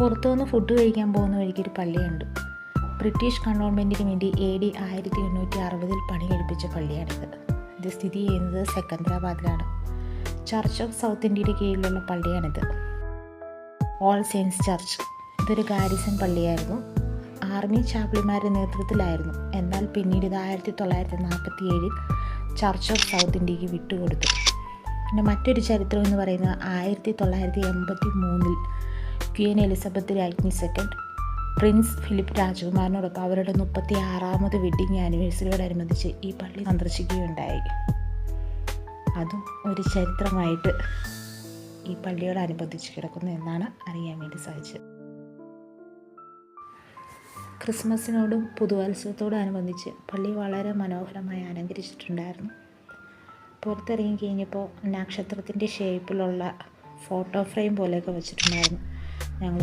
പുറത്തുനിന്ന് ഫുഡ് കഴിക്കാൻ പോകുന്ന വഴിക്ക് ഒരു പള്ളിയുണ്ട്. ബ്രിട്ടീഷ് കണ്ടോൺമെന്റിന് വേണ്ടി എ ഡി ആയിരത്തി എണ്ണൂറ്റി അറുപതിൽ പണി കഴിപ്പിച്ച പള്ളിയാണിത്. ഇത് സ്ഥിതി ചെയ്യുന്നത് സെക്കന്ദരാബാദിലാണ്. ചർച്ച് ഓഫ് സൗത്ത് ഇന്ത്യയുടെ കീഴിലുള്ള പള്ളിയാണിത്. ഓൾ സെയിൻസ് ചർച്ച് ഇതൊരു ഗാരിസൺ പള്ളിയായിരുന്നു. ആർമി ചാപ്ലിമാരുടെ നേതൃത്വത്തിലായിരുന്നു. എന്നാൽ പിന്നീട് ഇത് ആയിരത്തി തൊള്ളായിരത്തി നാൽപ്പത്തി ഏഴിൽ ചർച്ച് ഓഫ് സൗത്ത് ഇന്ത്യയ്ക്ക് വിട്ടുകൊടുത്തു. പിന്നെ മറ്റൊരു ചരിത്രം എന്ന് പറയുന്നത് ആയിരത്തി തൊള്ളായിരത്തി എൺപത്തി മൂന്നിൽ ക്വീൻ എലിസബത്ത് രാജ്ഞി സെക്കൻഡ്. പ്രിൻസ് ഫിലിപ്പ് രാജകുമാരനോടൊപ്പം അവരുടെ മുപ്പത്തി ആറാമത് വെഡ്ഡിങ് ആനിവേഴ്സറിയോടനുബന്ധിച്ച് ഈ പള്ളി സന്ദർശിക്കുകയുണ്ടായി. അതും ഒരു ചരിത്രമായിട്ട് ഈ പള്ളിയോടനുബന്ധിച്ച് കിടക്കുന്നു എന്നാണ് അറിയാൻ വേണ്ടി സാധിച്ചത്. ക്രിസ്മസിനോടും പുതുവത്സവത്തോടും അനുബന്ധിച്ച് പള്ളി വളരെ മനോഹരമായി അലങ്കരിച്ചിട്ടുണ്ടായിരുന്നു. പുറത്തിറങ്ങി കഴിഞ്ഞപ്പോൾ നക്ഷത്രത്തിന്റെ ഷേപ്പിലുള്ള ഫോട്ടോ ഫ്രെയിം പോലെയൊക്കെ വെച്ചിട്ടുണ്ടായിരുന്നു. ഞങ്ങൾ